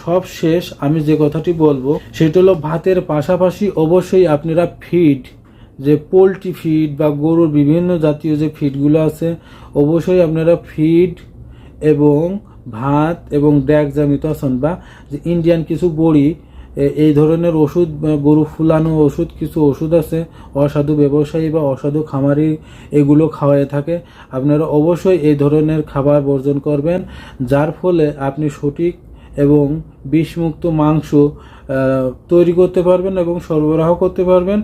সব শেষ, আমি যে কথাটি বলব, সেটা হলো ভাতের পাশাপাশি অবশ্যই আপনারা ফিড যে পোলট্রি ফিড বা গরুর বিভিন্ন জাতীয় যে ফিডগুলো আছে, অবশ্যই আপনারা ফিড এবং ভাত এবং ড্যাগজামিতাসন বা যে ইন্ডিয়ান কিছু বড়ি এই ধরনের ওষুধ গরু ফুলানো ওষুধ, কিছু ওষুধ আছে, অসাধু ব্যবসায়ী বা অসাধু খামারি এগুলো খাওয়াই থাকে। আপনারা অবশ্যই এই ধরনের খাবার বর্জন করবেন, যার ফলে আপনি সঠিক এবং বিষমুক্ত মাংস তৈরি করতে পারবেন এবং সরবরাহ করতে পারবেন।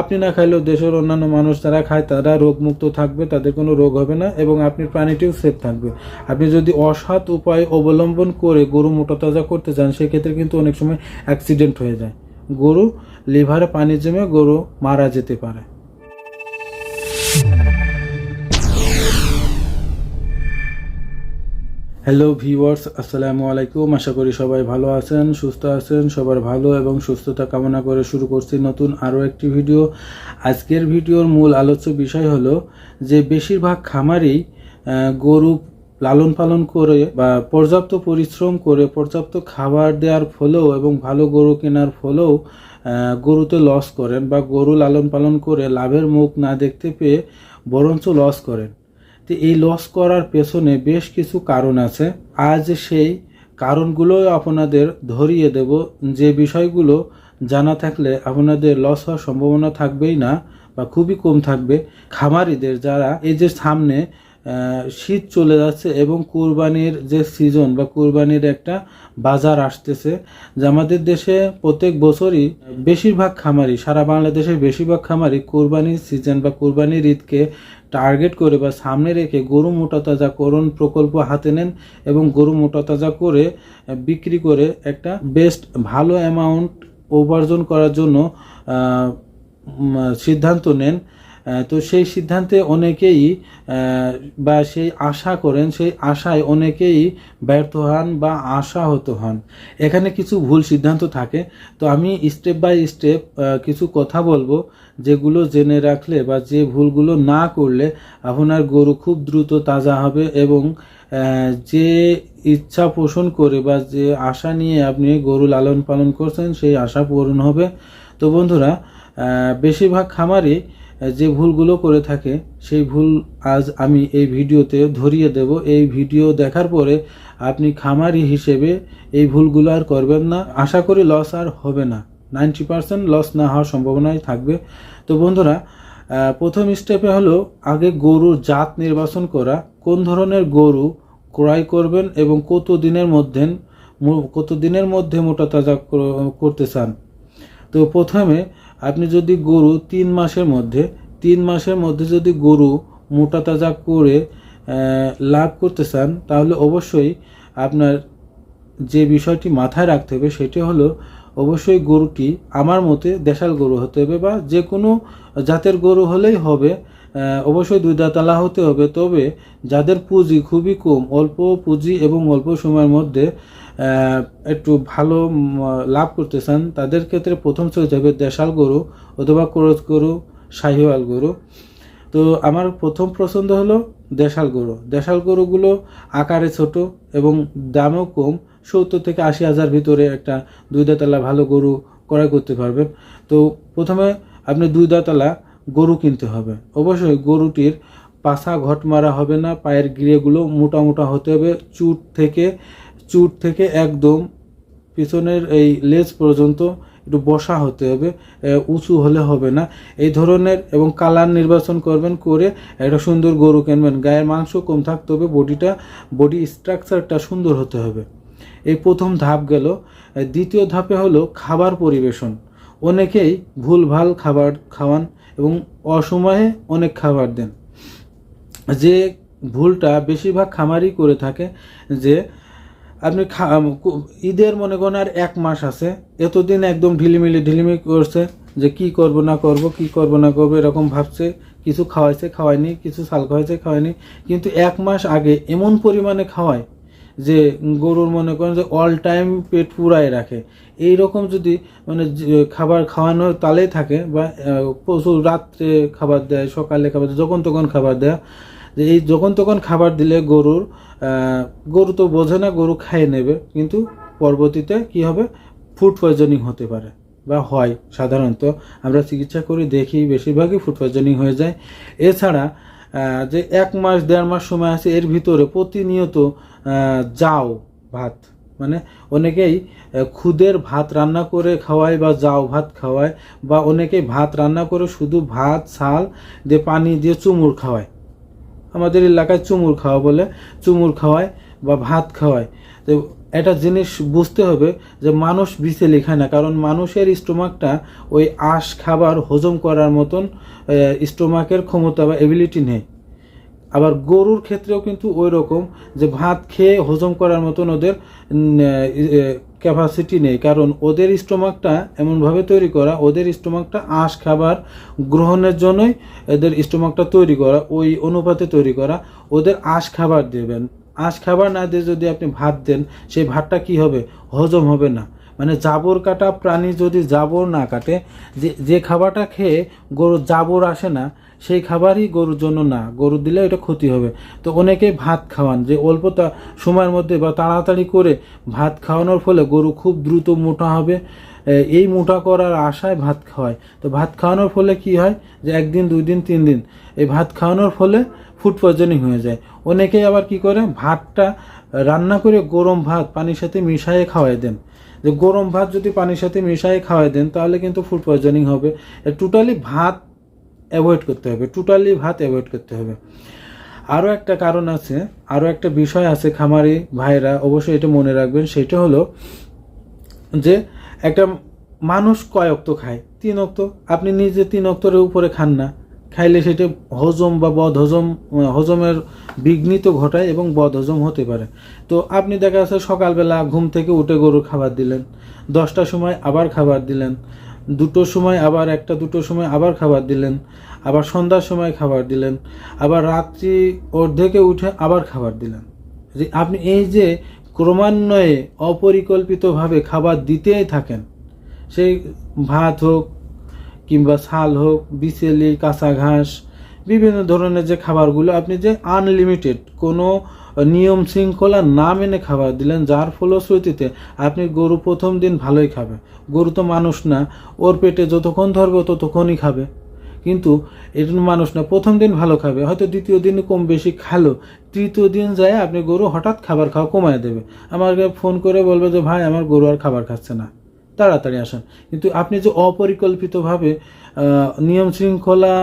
আপনি না খাইলেও দেশের অন্যান্য মানুষ যারা খায়, তারা রোগমুক্ত থাকবে, তাদের কোনো রোগ হবে না এবং আপনি প্রাণীটিও সেফ থাকবে। আপনি যদি অসৎ উপায় অবলম্বন করে গরু মোটা তাজা করতে চান, সেক্ষেত্রে কিন্তু অনেক সময় অ্যাক্সিডেন্ট হয়ে যায়। গরু লিভারে পানি জমে গরু মারা যেতে পারে। হ্যালো ভিউয়ার্স আসসালামু আলাইকুম। আশা করি সবাই ভালো আছেন, সুস্থ আছেন, সবার ভালো এবং সুস্থতা কামনা করে শুরু করছি নতুন আরও একটি ভিডিও। আজকের ভিডিওর মূল আলোচ্য বিষয় হলো যে বেশিরভাগ খামারই গরু লালন পালন করে বা পর্যাপ্ত পরিশ্রম করে পর্যাপ্ত খাবার দেওয়ার ফলেও এবং ভালো গরু কেনার ফলেও গরুতে লস করেন বা গরু লালন পালন করে লাভের মুখ না দেখতে পেয়ে বরঞ্চ লস করেন। তো এই লস করার পেছনে বেশ কিছু কারণ আছে। আজ সেই কারণগুলো আপনাদের ধরিয়ে দেব। যে বিষয়গুলো জানা থাকলে আপনাদের লস হওয়ার সম্ভাবনা থাকবেই না বা খুবই কম থাকবে। খামারিদের যারা এই যে সামনে শীত চলে যাচ্ছে এবং কুরবানির যে সিজন বা কুরবানির একটা বাজার আসতেছে, যে আমাদের দেশে প্রত্যেক বছরই বেশিরভাগ খামারি, সারা বাংলাদেশের বেশিরভাগ খামারি কুরবানির সিজন বা কুরবানির ঈদকে টার্গেট করে বা সামনে রেখে গরু মোটা তাজাকরণ প্রকল্প হাতে নেন এবং গরু মোটা তাজা করে বিক্রি করে একটা বেস্ট ভালো অ্যামাউন্ট উপার্জন করার জন্য সিদ্ধান্ত নেন। তো সেই সিদ্ধান্তে অনেকেই বা সেই আশা করেন, সেই আশায় অনেকেই ব্যর্থ হন বা আশাহত হন। এখানে কিছু ভুল সিদ্ধান্ত থাকে। তো আমি স্টেপ বাই স্টেপ কিছু কথা বলব যেগুলো জেনে রাখলে বা যে ভুলগুলো না করলে আপনার গরু খুব দ্রুত তাজা হবে এবং যে ইচ্ছা পোষণ করে বা যে আশা নিয়ে আপনি গরু লালন পালন করছেন সেই আশা পূরণ হবে। তো বন্ধুরা বেশিরভাগ খামারই যে ভুলগুলো করে থাকে, সেই ভুল আজ আমি এই ভিডিওতে ধরিয়ে দেব। এই ভিডিও দেখার পরে আপনি খামারি হিসেবে এই ভুলগুলো আর করবেন না। আশা করি লস আর হবে না। নাইনটি পার্সেন্ট লস না হওয়ার সম্ভাবনাই থাকবে। তো বন্ধুরা প্রথম স্টেপে হলো আগে গরুর জাত নির্বাচন করা। কোন ধরনের গরু ক্রয় করবেন এবং কত দিনের মধ্যে কত দিনের মধ্যে মোটা তাজা করতে চান? তো প্রথমে আপনি যদি গরু তিন মাসের মধ্যে, তিন মাসের মধ্যে যদি গরু মোটা তাজা করে লাভ করতে চান, তাহলে অবশ্যই আপনার যে বিষয়টি মাথায় রাখতে হবে সেটি হলো অবশ্যই গরুটি আমার মতে দেশাল গরু হতে হবে বা যে কোনো জাতের গরু হলেই হবে। অবশ্যই দুই দাঁতালা হতে হবে। তবে যাদের পুঁজি খুবই কম, অল্প পুঁজি এবং অল্প সময়ের মধ্যে একটু ভালো লাভ করতে চান তাদের ক্ষেত্রে প্রথম চয়েস হবে দেশাল গরু অথবা ক্রোচ গরু, শাহিওয়াল গরু। তো আমার প্রথম পছন্দ হলো দেশাল গরু। দেশাল গরুগুলো আকারে ছোট এবং দামও কম, সত্তর থেকে আশি হাজার ভিতরে একটা দুই দাঁতলা ভালো গরু ক্রয় করতে পারবেন। তো প্রথমে আপনি দুই দাঁতলা গরু কিনতে হবে। অবশ্যই গরুটির পাছা ঘট মারা হবে না, পায়ের গিরেগুলো মোটা মোটা হতে হবে, চুট থেকে চুট থেকে একদম পিছনের এই লেজ পর্যন্ত একটু বসা হতে হবে উঁচু হলে হবে না। এই ধরনের এবং কালার নির্বাচন করবেন করে একটা সুন্দর গরু কিনবেন। গায়ের মাংস কম থাকতে হবে, বডিটা, বডি স্ট্রাকচারটা সুন্দর হতে হবে। এই প্রথম ধাপ গেল। দ্বিতীয় ধাপে হলো খাবার পরিবেশন। অনেকেই ভুলভাল খাবার খাওয়ান এবং অসময়ে অনেক খাবার দেন। যে ভুলটা বেশিরভাগ খামারই করে থাকে যে আপনি ঈদের মনে করেন আর এক মাস আছে, এতদিন একদম ঢিলিমিলি ঢিলিমি করছে যে কি করব না করব, কি করব না করব, এরকম ভাবছে, কিছু খাওয়াইছে, খাওয়ায়নি, কিছু চাল খাওয়াইছে, খাওয়ায়নি, কিন্তু এক মাস আগে এমন পরিমাণে খাওয়ায় যে গরুর মনে করেন যে অল টাইম পেট পুরাই রাখে। এই রকম যদি মানে খাবার খাওয়ানোর তালেই থাকে বা প্রচুর রাত্রে খাবার দেয়, সকালে খাবার দেয়, যখন তখন খাবার দেয়, যে এই যখন তখন খাবার দিলে গরুর গরু তো বোঝে না, গরু খাইয়ে নেবে, কিন্তু পরবর্তীতে কি হবে? ফুড পয়জনিং হতে পারে বা হয় সাধারণত। আমরা চিকিৎসা করি, দেখি বেশিরভাগই ফুড পয়জনিং হয়ে যায়। এছাড়া যে এক মাস, দেড় মাস সময় আছে, এর ভিতরে প্রতিনিয়ত যাও ভাত। মানে অনেকেই খুদের ভাত রান্না করে খাওয়ায় বা যাও ভাত খাওয়ায়, বা অনেকেই ভাত রান্না করে শুধু ভাত, ছাল দিয়ে পানি দিয়ে চুমুর খাওয়ায়। আমাদের এলাকায় চুমুর খাওয়া বলে, চুমুর খাওয়ায়। বা ভাত খাওয়ায়। তো একটা জিনিস বুঝতে হবে যে মানুষ বিচেলি খায় না, কারণ মানুষের স্টোমাকটা ওই আঁশ, খাবার, হজম করার মতন স্টোমাকের ক্ষমতা বা এবিলিটি নেই। আবার গরুর ক্ষেত্রেও কিন্তু ওই রকম যে ভাত খেয়ে হজম করার মতন ওদের ক্যাপাসিটি নেই। কারণ ওদের স্টোমাকটা এমনভাবে তৈরি করা, ওদের স্টোমাকটা আঁশ, খাবার গ্রহণের জন্যই এদের স্টোমাকটা তৈরি করা, ওই অনুপাতে তৈরি করা, ওদের আঁশ, খাবার দেবেন। আঁশ খাবার না দিয়ে যদি আপনি ভাত দেন, সেই ভাতটা কি হবে? হজম হবে না। মানে জাবর কাটা প্রাণী যদি জাবর না কাটে, যে যে খাবারটা খেয়ে গরুর জাবর আসে না, সেই খাবারই গরুর জন্য না। গরু দিলে এটা ক্ষতি হবে। তো অনেকেই ভাত খাওয়ান, যে অল্পতা সময়ের মধ্যে বা তাড়াতাড়ি করে ভাত খাওয়ানোর ফলে গরু খুব দ্রুত মোটা হবে। এই মোটা করার আশায় ভাত খাওয়ায়। তো ভাত খাওয়ানোর ফলে কি হয়? যে একদিন দুই দিন তিন দিন এই ভাত খাওয়ানোর ফলে ফুড পয়জনিং হয়ে যায়। অনেকেই আবার কি করে? ভাতটা রান্না করে গরম ভাত পানির সাথে মিশিয়ে খাওয়াই দেন। যে গরম ভাত যদি পানির সাথে মিশিয়ে খাওয়াই দেন, তাহলে কিন্তু ফুড পয়জনিং হবে। টোটালি ভাত অ্যাভয়েড করতে হবে। টোটালি ভাত অ্যাভয়েড করতে হবে। আরও একটা কারণ আছে, আরও একটা বিষয় আছে খামারি ভাইরা অবশ্যই এটা মনে রাখবেন, সেটা হলো যে একটা মানুষ কয় অক্ত খায়? তিন অক্ত। আপনি নিজে তিন অক্তরের উপরে খান না। খাইলে সেটা হজম বা বদ হজম হজমের বিঘ্নিত ঘটায় এবং বদ হজম হতে পারে। তো আপনি দেখা যাচ্ছে সকালবেলা ঘুম থেকে উঠে গরুর খাবার দিলেন। দশটার সময় আবার খাবার দিলেন। দুটোর সময় আবার একটা, দুটোর সময় আবার খাবার দিলেন। আবার সন্ধ্যার সময় খাবার দিলেন। আবার রাত্রি অর্ধেকে উঠে আবার খাবার দিলেন। আপনি এই যে ক্রমান্বয়ে অপরিকল্পিতভাবে খাবার দিতেই থাকেন। সেই ভাত হোক কিংবা ছাল হোক, বিচেলি, কাঁচা ঘাস, বিভিন্ন ধরনের যে খাবারগুলো আপনি যে আনলিমিটেড কোনো নিয়ম শৃঙ্খলা না মেনে খাবার দিলেন, যার ফলশ্রুতিতে আপনি গরু প্রথম দিন ভালোই খাবে। গরু তো মানুষ না, ওর পেটে যতক্ষণ ধরবে ততক্ষণই খাবে। কিন্তু এটা মানুষ না, প্রথম দিন ভালো খাবে, হয়তো দ্বিতীয় দিন কম বেশি খালো তৃতীয় দিন যায় আপনি গরু হঠাৎ খাবার খাওয়া কমায় দেবে। আমাকে ফোন করে বলবে যে, ভাই, আমার গরু আর খাবার খাচ্ছে না। তাড়াতাড়ি আসেন। কিন্তু আপনি যে অপরিকল্পিতভাবে নিয়ম শৃঙ্খলা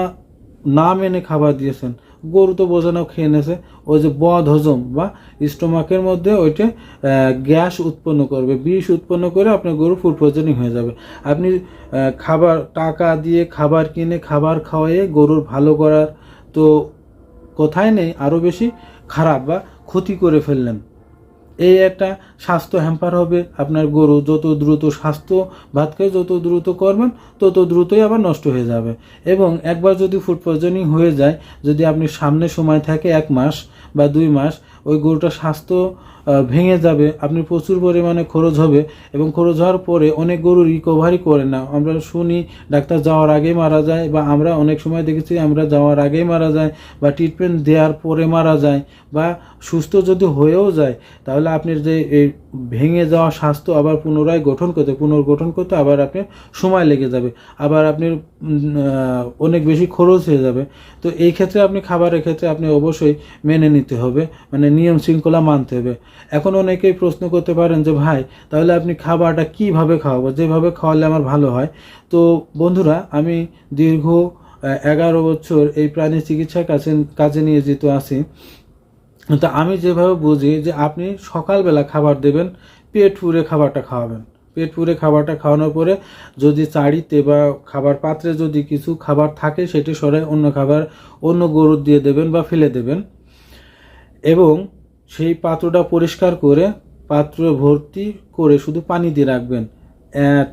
না মেনে খাবার দিয়েছেন, গরু তো বোঝানো খেয়ে নেছে। ওই যে বদ হজম বা স্টোমাকের মধ্যে ওইটা গ্যাস উৎপন্ন করবে, বিষ উৎপন্ন করে আপনার গরু ফুড পয়জনিং হয়ে যাবে। আপনি খাবার, টাকা দিয়ে খাবার কিনে খাবার খাওয়াইয়ে গরুর ভালো করার তো কোথায় নেই। আরও বেশি খারাপ বা ক্ষতি করে ফেললেন। এই একটা স্বাস্থ্য হ্যাম্পার হবে। আপনার গরু যত দ্রুত স্বাস্থ্য ভাত খায় যত দ্রুত করবেন, তত দ্রুতই আবার নষ্ট হয়ে যাবে। এবং একবার যদি ফুড পয়জনিং হয়ে যায়, যদি আপনি সামনে সময় থাকে এক মাস বা দুই মাস, ওই গরুটা স্বাস্থ্য ভেঙে যাবে, আপনি প্রচুর পরিমাণে খরচ হবে এবং খরচ হওয়ার পরে অনেক গরু রিকভারি করে না। আমরা শুনি ডাক্তার যাওয়ার আগেই মারা যায় বা আমরা অনেক সময় দেখেছি আমরা যাওয়ার আগেই মারা যায় বা ট্রিটমেন্ট দেওয়ার পরে মারা যায় বা সুস্থ যদি হয়েও যায়, তাহলে আপনার যে এই ভেঙে যাওয়া স্বাস্থ্য আবার পুনরায় গঠন করতে, পুনর্গঠন করতে আবার আপনার সময় লেগে যাবে, আবার আপনি অনেক বেশি খরচ হয়ে যাবে। তো এই ক্ষেত্রে আপনি খাবারের ক্ষেত্রে আপনি অবশ্যই মেনে নিতে হবে মানে নিয়ম শৃঙ্খলা মানতে হবে। এখন অনেকেই প্রশ্ন করতে পারেন যে, ভাই, তাহলে আপনি খাবারটা কীভাবে খাওয়াবো? যেভাবে খাওয়ালে আমার ভালো হয়। তো বন্ধুরা, আমি দীর্ঘ এগারো বছর এই প্রাণী চিকিৎসার কাছে, কাজে নিয়োজিত আছি। তো আমি যেভাবে বুঝি যে, আপনি সকালবেলা খাবার দেবেন, পেট পুরে খাবারটা খাওয়াবেন। পেট পুরে খাবারটা খাওয়ানোর পরে যদি চাড়িতে বা খাবার পাত্রে যদি কিছু খাবার থাকে, সেটি সরাই অন্য খাবার, অন্য গরুর দিয়ে দেবেন বা ফেলে দেবেন। এবং সেই পাত্রটা পরিষ্কার করে পাত্র ভর্তি করে শুধু পানি দিয়ে রাখবেন।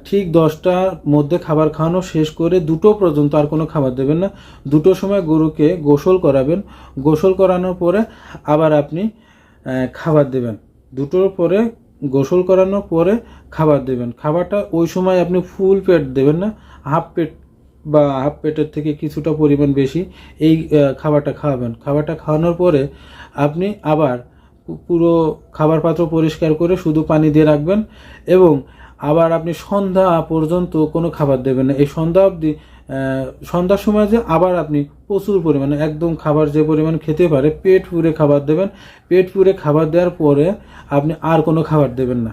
ঠিক দশটার মধ্যে খাবার খাওয়ানো শেষ করে দুটো পর্যন্ত আর কোনো খাবার দেবেন না। দুটো সময় গরুকে গোসল করাবেন। গোসল করানোর পরে আবার আপনি খাবার দেবেন। দুটোর পরে গোসল করানোর পরে খাবার দেবেন। খাবারটা ওই সময় আপনি ফুল পেট দেবেন না। হাফ পেট বা হাফ পেটের থেকে কিছুটা পরিমাণ বেশি এই খাবারটা খাওয়াবেন। খাবারটা খাওয়ানোর পরে আপনি আবার পুরো খাবার পাত্র পরিষ্কার করে শুধু পানি দিয়ে রাখবেন এবং আবার আপনি সন্ধ্যা পর্যন্ত কোনো খাবার দেবেন না। এই সন্ধ্যা অবধি সন্ধ্যার সময় যে আবার আপনি প্রচুর পরিমাণে, একদম খাবার যে পরিমাণ খেতে পারে, পেট পুরে খাবার দেবেন। পেট পুরে খাবার দেওয়ার পরে আপনি আর কোনো খাবার দেবেন না।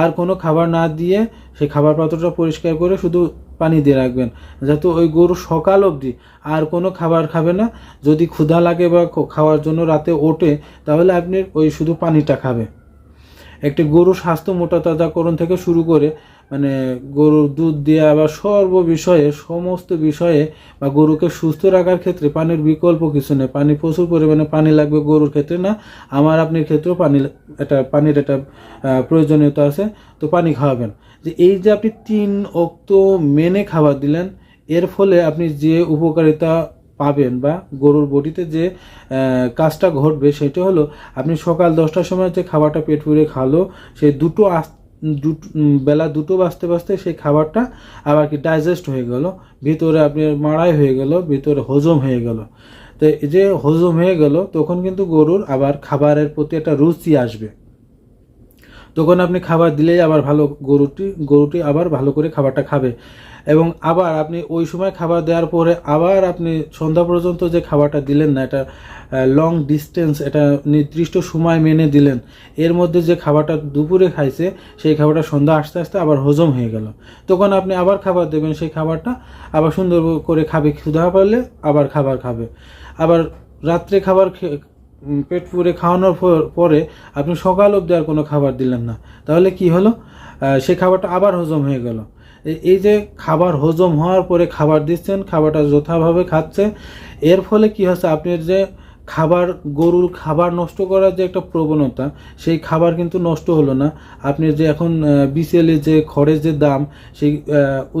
আর কোনো খাবার না দিয়ে সেই খাবার পাত্রটা পরিষ্কার করে শুধু পানি দিয়ে রাখবেন যাতে ওই গরু সকাল অবধি আর কোনো খাবার খাবে না। যদি ক্ষুধা লাগে বা খাওয়ার জন্য রাতে ওঠে তাহলে আপনি ওই শুধু পানিটা খাবে। একটি গরু স্বাস্থ্য মোটা তাজাকরণ থেকে শুরু করে মানে গরুর দুধ দেওয়া বা সর্ব বিষয়ে সমস্ত বিষয়ে বা গরুকে সুস্থ রাখার ক্ষেত্রে পানির বিকল্প কিছু নেই। পানি প্রচুর পরিমাণে পানি লাগবে গরুর ক্ষেত্রে না। আমার আপনার ক্ষেত্রেও পানি এটা পানির আহ, প্রয়োজনীয়তা আছে তো পানি খাওয়াবেন। যে এই যে আপনি তিন অক্ত মেনে খাবার দিলেন, এর ফলে আপনি যে উপকারিতা পাবেন বা গরুর বডিতে যে কাজটা ঘটবে সেটা হলো, আপনি সকাল দশটার সময় যে খাবারটা পেট পুরে খালো, সেই দুটো আস- দুটো বেলা দুটো বাজতে বাজতে সেই খাবারটা আবার কি ডাইজেস্ট হয়ে গেল, ভিতরে আপনি মাড়াই হয়ে গেল, ভিতরে হজম হয়ে গেল। তো যে হজম হয়ে গেল, তখন কিন্তু গরুর আবার খাবারের প্রতি একটা রুচি আসবে। তখন আপনি খাবার দিলেই আবার ভালো গরুটি গরুটি আবার ভালো করে খাবারটা খাবে। এবং আবার আপনি ওই সময় খাবার দেওয়ার পরে আবার আপনি সন্ধ্যা পর্যন্ত যে খাবারটা দিলেন না, এটা লং ডিস্টেন্স এটা নির্দিষ্ট সময় মেনে দিলেন, এর মধ্যে যে খাবারটা দুপুরে খাইছে, সেই খাবারটা সন্ধ্যা আস্তে আস্তে আবার হজম হয়ে গেল। তখন আপনি আবার খাবার দেবেন, সেই খাবারটা আবার সুন্দর করে খাবে, ক্ষুধা পারলে আবার খাবার খাবে। আবার রাত্রে খাবার পেট পুরে খাওয়ানোর পর- আপনি সকাল অবধি আর কোনো খাবার দিলেন না। তাহলে কি হলো? সেই খাবারটা আবার হজম হয়ে গেল। এই- যে খাবার হজম হওয়ার পরে খাবার দিচ্ছেন, খাবারটা যথাভাবে খাচ্ছে এর ফলে কি হচ্ছে? আপনার যে খাবার, গরুর খাবার নষ্ট করার যে একটা প্রবণতা, সেই খাবার কিন্তু নষ্ট হলো না। আপনি যে এখন বিসিএলে যে খড়ের যে দাম, সেই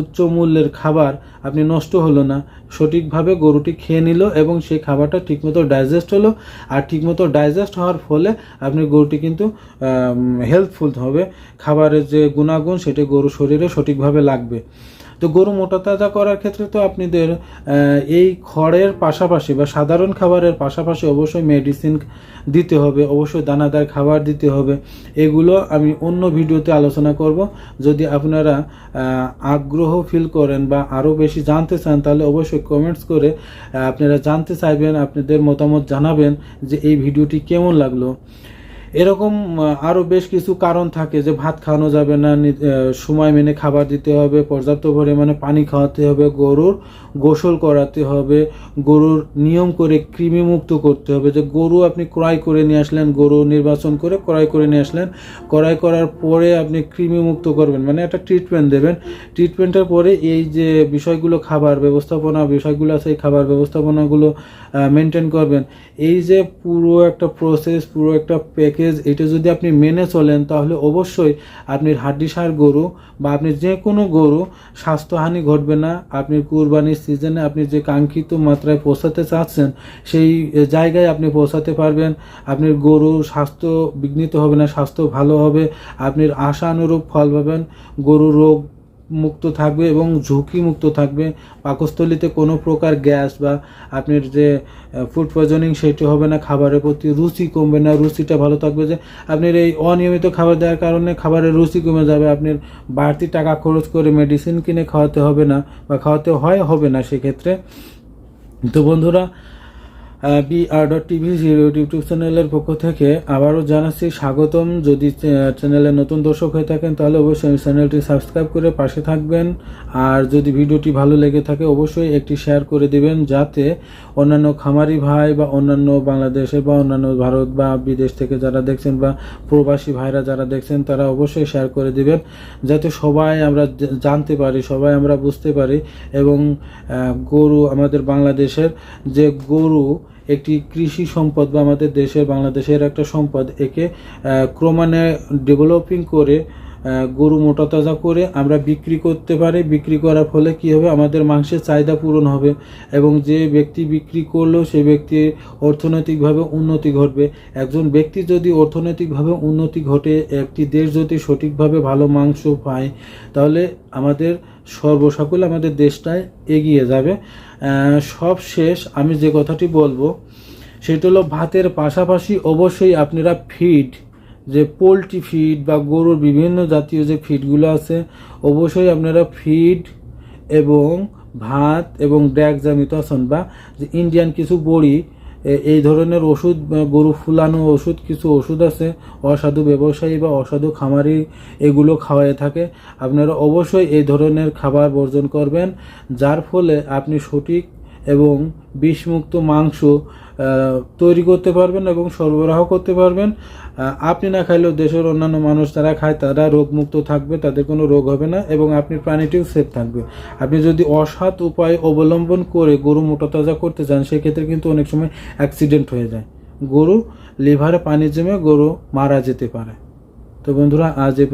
উচ্চ মূল্যের খাবার আপনি নষ্ট হলো না। সঠিকভাবে গরুটি খেয়ে নিল এবং সেই খাবারটা ঠিকমতো ডাইজেস্ট হলো। আর ঠিকমতো ডাইজেস্ট হওয়ার ফলে আপনি গরুটি কিন্তু হেল্পফুল হবে। খাবারের যে গুণাগুণ, সেটা গরু শরীরে সঠিকভাবে লাগবে। তো গরু মোটা তাজা করার ক্ষেত্রে তো আপনাদের এই খড়ের পাশাপাশি বা সাধারণ খাবারের পাশাপাশি অবশ্যই মেডিসিন দিতে হবে, অবশ্যই দানাদার খাবার দিতে হবে। এগুলো আমি অন্য ভিডিওতে আলোচনা করব। যদি আপনারা আগ্রহ ফিল করেন বা আরও বেশি জানতে চান, তাহলে অবশ্যই কমেন্টস করে আপনারা জানতে চাইবেন, আপনাদের মতামত জানাবেন যে এই ভিডিওটি কেমন লাগল। এরকম আরও বেশ কিছু কারণ থাকে যে ভাত খাওয়ানো যাবে না সময় মেনে খাবার দিতে হবে, পর্যাপ্ত পরিমাণে পানি খাওয়াতে হবে, গরুর গোসল করাতে হবে, গরুর নিয়ম করে কৃমি মুক্ত করতে হবে, যে গরু আপনি ক্রয় করে নিয়ে আসলেন, গরু নির্বাচন করে ক্রয় করে নিয়ে আসলেন, ক্রয় করার পরে আপনি কৃমি মুক্ত করবেন মানে একটা ট্রিটমেন্ট দেবেন। ট্রিটমেন্টের পরে এই যে বিষয়গুলো খাবার ব্যবস্থাপনা, বিষয়গুলো আছে, এই খাবার ব্যবস্থাপনাগুলো মেনটেন করবেন। এই যে পুরো একটা প্রসেস পুরো একটা প্যাকেজ এটা যদি আপনি মেনে চলেন, তাহলে অবশ্যই আপনি হাড্ডিসার গরু বা আপনি যে কোনো গরু, স্বাস্থ্যহানি ঘটবে না। আপনি কুরবানির সিজনে আপনি যে কাঙ্ক্ষিত মাত্রায় পৌঁছাতে চাচ্ছেন, সেই জায়গায় আপনি পৌঁছাতে পারবেন। আপনার গরু স্বাস্থ্য বিঘ্নিত হবে না, স্বাস্থ্য ভালো হবে। আপনার আশানুরূপ ফল পাবেন। গরু রোগ মুক্ত থাকবে এবং ঝুঁকি মুক্ত থাকবে। পাকস্থলিতে কোনো প্রকার গ্যাস বা আপনার যে ফুড পয়জনিং সেটি হবে না। খাবারের প্রতি রুচি কমবে না। রুচিটা ভালো থাকবে যে, আপনার এই অনিয়মিত খাবার দেওয়ার কারণে খাবারের রুচি কমে যাবে। আপনার বাড়তি টাকা খরচ করে মেডিসিন কিনে খাওয়াতে হবে না বা খাওয়াতে হয়, হবে না সেক্ষেত্রে। তো বন্ধুরা B R dot TV YouTube চ্যানেলের পক্ষ থেকে আবারও জানাচ্ছি স্বাগতম। যদি চ্যানেলে নতুন দর্শক হয়ে থাকেন, তাহলে অবশ্যই চ্যানেলটি সাবস্ক্রাইব করে পাশে থাকবেন। আর যদি ভিডিওটি ভালো লেগে থাকে, অবশ্যই একটি শেয়ার করে দিবেন, যাতে অন্যান্য খামারি ভাই বা অন্যান্য বাংলাদেশে বা অন্যান্য ভারত বা বিদেশ থেকে যারা দেখছেন বা প্রবাসী ভাইরা যারা দেখছেন, তারা অবশ্যই শেয়ার করে দিবেন, যাতে সবাই আমরা জানতে পারি, সবাই আমরা বুঝতে পারি। এবং গরু আমাদের বাংলাদেশের যে গরু একটি কৃষি সম্পদ বা আমাদের দেশের বাংলাদেশের একটা সম্পদ একে ক্রমান্বয়ে ডেভেলপিং করে গরু মোটা তাজা করে আমরা বিক্রি করতে পারি। বিক্রি করার ফলে কি হবে? আমাদের মাংসের চাহিদা পূরণ হবে এবং যে ব্যক্তি বিক্রি করল সেই ব্যক্তি অর্থনৈতিকভাবে উন্নতি ঘটবে। একজন ব্যক্তি যদি অর্থনৈতিকভাবে উন্নতি ঘটে, একটি দেশ যদি সঠিকভাবে ভালো মাংস পায়, তাহলে আমাদের সর্বসকলে আমাদের দেশটায় এগিয়ে যাবে। সব শেষ আমি যে কথাটি বলব, সেটা হলো ভাতের পাশাপাশি অবশ্যই আপনারা ফিড যে পোলট্রি ফিড বা গরুর বিভিন্ন জাতীয় যে ফিডগুলো আছে, অবশ্যই আপনারা ফিড এবং ভাত এবং ড্যাগ জামিত আছেন বা যে ইন্ডিয়ান কিছু বড়ি এই ধরনের ওষুধ গরু ফুলানো ওষুধ, কিছু ওষুধ আছে, অসাধু ব্যবসায়ী বা অসাধু খামারি এগুলো খাওয়াই থাকে। আপনারা অবশ্যই এই ধরনের খাবার বর্জন করবেন, যার ফলে আপনি সঠিক এবং বিষমুক্ত মাংস তৈরি করতে পারবেন এবং সরবরাহ করতে পারবেন। আপনি না খাইলেও দেশের অন্যান্য মানুষ যারা খায়, তারা রোগমুক্ত থাকবে, তাদের কোনো রোগ হবে না এবং আপনি প্রাণীটিও সেফ থাকবে। আপনি যদি অসৎ উপায় অবলম্বন করে গরু মোটা তাজা করতে চান, সেক্ষেত্রে কিন্তু অনেক সময় অ্যাক্সিডেন্ট হয়ে যায়। গরু লিভারে পানি জমে গরু মারা যেতে পারে। তো বন্ধুরা, আজ এ